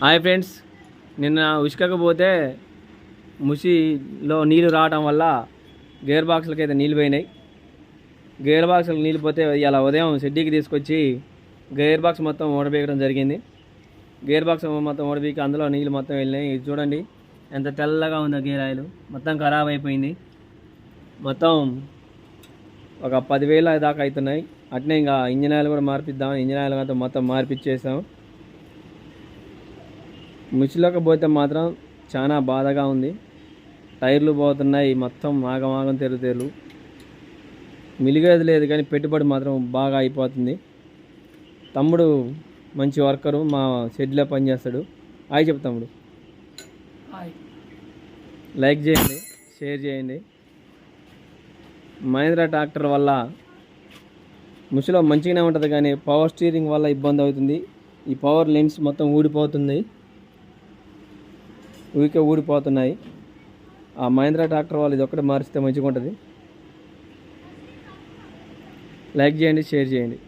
Hi friends నిన్న ఉసుకకపోతే ముసిలో నీళ్ళు రావడం వల్ల గేర్ బాక్సులకి అయితే నీళ్ళు పోయినాయి. గేర్ బాక్సులకు నీళ్ళు పోతే ఇలా ఉదయం షెడ్డీకి తీసుకొచ్చి గేర్ బాక్స్ మొత్తం ఓడబీయడం జరిగింది. గేర్ బాక్స్ మొత్తం ఓడబీకి అందులో నీళ్ళు మొత్తం వెళ్ళినాయి. ఇది చూడండి ఎంత తెల్లగా ఉందో గేర్ ఆయిల్. మొత్తం ఖరాబ్ అయిపోయింది. మొత్తం ఒక పదివేల దాకా అవుతున్నాయి. అట్నే ఇంకా ఇంజన్ ఆయిల్ కూడా మార్పిద్దాం. ఇంజిన్ ఆయిల్ అంతా మొత్తం మార్పిచ్చేసాం. ముచ్చిలోకి పోతే మాత్రం చాలా బాధగా ఉంది. టైర్లు పోతున్నాయి మొత్తం ఆగమాగం తెరుతేరు మిలిగేది లేదు కానీ పెట్టుబడి మాత్రం బాగా అయిపోతుంది. తమ్ముడు మంచి వర్కరు మా షెడ్లో పనిచేస్తాడు. హాయ్ చెప్తాం తమ్ముడు. లైక్ చేయండి షేర్ చేయండి. మహేంద్ర ట్రాక్టర్ వల్ల ముసిలో మంచిగానే ఉంటుంది కానీ పవర్ స్టీరింగ్ వల్ల ఇబ్బంది అవుతుంది. ఈ పవర్ లెన్స్ మొత్తం ఊడిపోతుంది. ఊరికే ఊడిపోతున్నాయి ఆ మహేంద్ర ట్రాక్టర్ వాళ్ళు ఇది ఒక్కటి మారిస్తే మంచిగా ఉంటుంది లైక్ చేయండి షేర్ చేయండి.